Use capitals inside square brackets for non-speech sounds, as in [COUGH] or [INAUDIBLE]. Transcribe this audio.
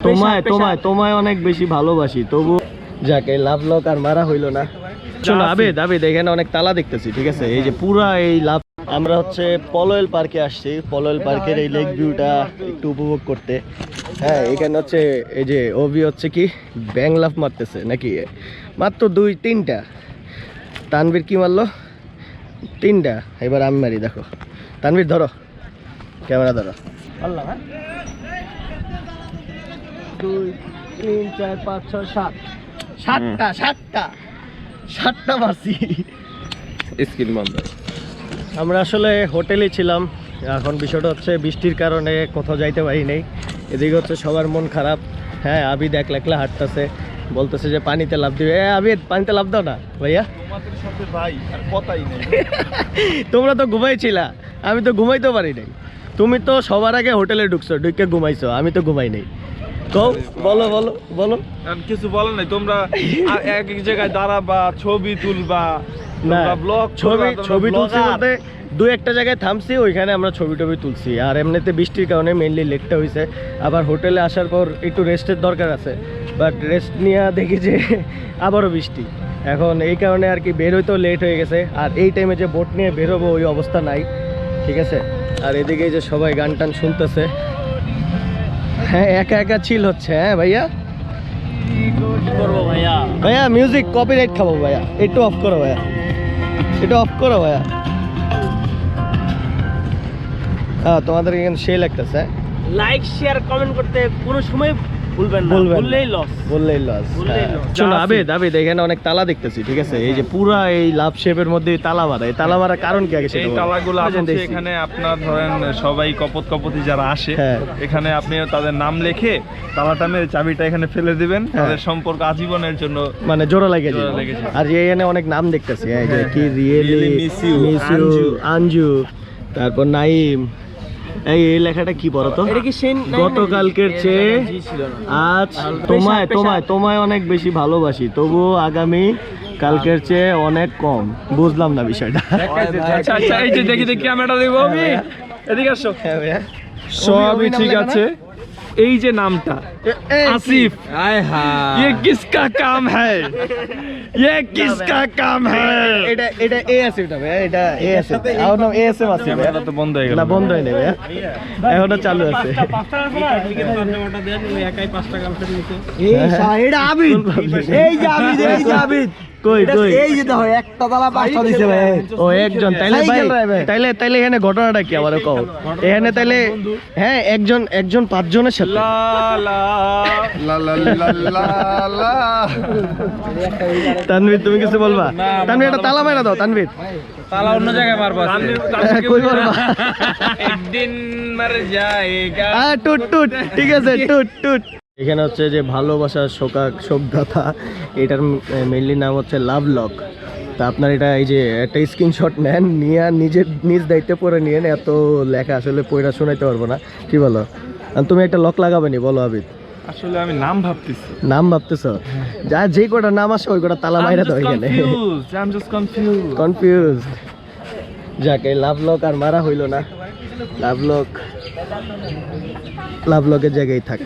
তোমায় তোমায় তোমায় অনেক বেশি ভালোবাসি তবু যাকে লাভ লক আর মারা হইল না। শোনো আবেদ আবেদ এখানে অনেক তালা দেখতেছি ঠিক আছে? এই যে পুরা এই লাভ আমরা হচ্ছে পলয়েল পার্কে আসছি পলয়েল পার্কের এই লেক ভিউটা একটু উপভোগ করতে। হ্যাঁ এখানে হচ্ছে এই যে অভি হচ্ছে কি ব্যাং লাফ মারতেছে নাকি? মাত্র দুই তিনটা। তানভীর কি মারলো? তিনটা। এবার আমি মারি দেখো। তানভীর ধরো। ক্যামেরা ধরো। আল্লাহ হ্যাঁ? দুই তিন চার পাঁচ ছয় সাত। সাতটা সাতটা। সাতটা মারছি স্কিল বন্ধ। আমরা আসলে হোটেলে ছিলাম। এখন বিষয়টা হচ্ছে বৃষ্টির কারণে কোথাও যাইতে পারি নাই। এদিকে হচ্ছে সবার মন খারাপ। হ্যাঁ আবিদ একলা একলা হাঁটতেছে। বলতেছে যে পানিতে লাভ দিবে। এ আবিদ পানিতে লাভ দাও না ভাইয়া। তোমাদের সাথে ভাই আর কথাই নেই। [LAUGHS] তোমরা তো ঘুমাইছিলা। আমি তো ঘুমাইতে পারি নাই। তুমি তো সবার আগে হোটেলে ঢুকছো ঢুকে ঘুমাইছো। আমি তো ঘুমাই নাই। কও বলো বলো বলো। কিছু বলো নাই তোমরা এক এক জায়গায় দাঁড়াবা ছবি তুলবা ব্লগ ছবি ছবি তুলছি বলতে দু একটা জায়গায় থামছি ওইখানে আমরা ছবি টবি তুলছি। আর এমনিতে বৃষ্টির কারণে মেনলি লেকটা হয়েছে আবার হোটেলে আসার পর একটু রেস্টের দরকার আছে। বাট রেস্ট নিয়ে দেখি যে [LAUGHS] আবারও বৃষ্টি। এখন এই কারণে আর কি বের হইতেও লেট হয়ে গেছে। আর এই টাইমে যে বোট নিয়ে বেরোবো ওই অবস্থা নাই। ঠিক আছে? আর এদিকে যে সবাই গান টান শুনতেছে। হ্যাঁ একা একা চিল হচ্ছে হ্যাঁ ভাইয়া? ভাইয়া ভাইয়া মিউজিক কপিরাইট খাব ভাইয়া। একটু অফ করো ভাইয়া। একটু অফ করো ভাইয়া। হ্যাঁ তোমাদের এখানে সে লাগতেছে লাইক শেয়ার কমেন্ট করতে কোনো সময় ভুলবেন না ভুললেই লস বললেই লস শোনো আবেদ আবেদ এখানে অনেক তালা দেখতেছি ঠিক আছে? এই যে পুরা এই লাভ শেপের মধ্যে এই তালা মারা এই তালা মারার কারণ কি আগে এই। তালাগুলো এখানে আপনার ধরেন সবাই কপত কপতি যারা আসে হ্যাঁ। এখানে আপনি তাদের নাম লিখে তালাটা মেরে চাবিটা এখানে ফেলে দিবেন হ্যাঁ। তাদের সম্পর্ক আজীবনের জন্য মানে জোড়া লাগে আর এখানে অনেক নাম দেখতেছি এই যে হ্যাঁ, কি হ্যাঁ। রিয়েলি মিস ইউ তারপর নাইম এই এই লেখাটা কি বলতো তো? এটা কি সেই গতকালকের চেয়ে আজ তোমায় তোমায় তোমায় অনেক বেশি ভালোবাসি তবুও আগামী কালকের চেয়ে অনেক কম। বুঝলাম না বিষয়টা। আচ্ছা আচ্ছা এই যে দেখি দেখি ক্যামেরাটা দেবো আমি। এদিকে আসো। হ্যাঁ সবই ঠিক আছে। এই যে নামটা এই কি? आसिफ ये किसका काम है ये किसका काम है এটা এটা এ আছে এটা ভাইয়া এটা এ আছে আর নাম এ এস এম আছে ভাইয়া। ক্যামেরাটা তো বন্ধ হয়ে গেল না বন্ধ হয়নি ভাইয়া এখনো চালু আছে এটা আবিদ এই যে আবিদ এই যে আবিদ কই কই? এই যে দেখো একটা তালা পাঁচটা দিছে ভাই। ও একজন তাইলে ভাই তাইলে তাইলে এখানে ঘটনাটা কি আবার কও? এখানে তাইলে হ্যাঁ একজন একজন পাঁচজনের সাথে। লা লা লা লা লা তানভীর তুমি কিছু বলবা? তানভীর একটা তালা মাইরা দাও তানভীর। তালা অন্য জায়গায় মারবা কই মারবা? একদিন মার যায়েগা আহ, টুট টুট ঠিক আছে টুট টুট। এখানে হচ্ছে যে ভালোবাসার শোকা শোকগাথা এটার মেনলি নাম হচ্ছে লাভ লক তা আপনার এটা এই যে একটা স্ক্রিনশট নেন নিয়ে নিজের নিজ দায়িত্বে পরে নিয়ে এত লেখা আসলে পড়া শোনাইতে পারব না। কি বলো? তুমি একটা লক লাগাবে নি বলো আবিদ। আসলে আমি নাম ভাবতেছি। নাম ভাবতেছ? যা যে কটা নাম আসে ওই কটা তালা মাইরা দাও এখানে. কনফিউজ যাকে লাভ লক আর মারা হইল না। লাভ লক লাভ লকের জায়গায় থাক।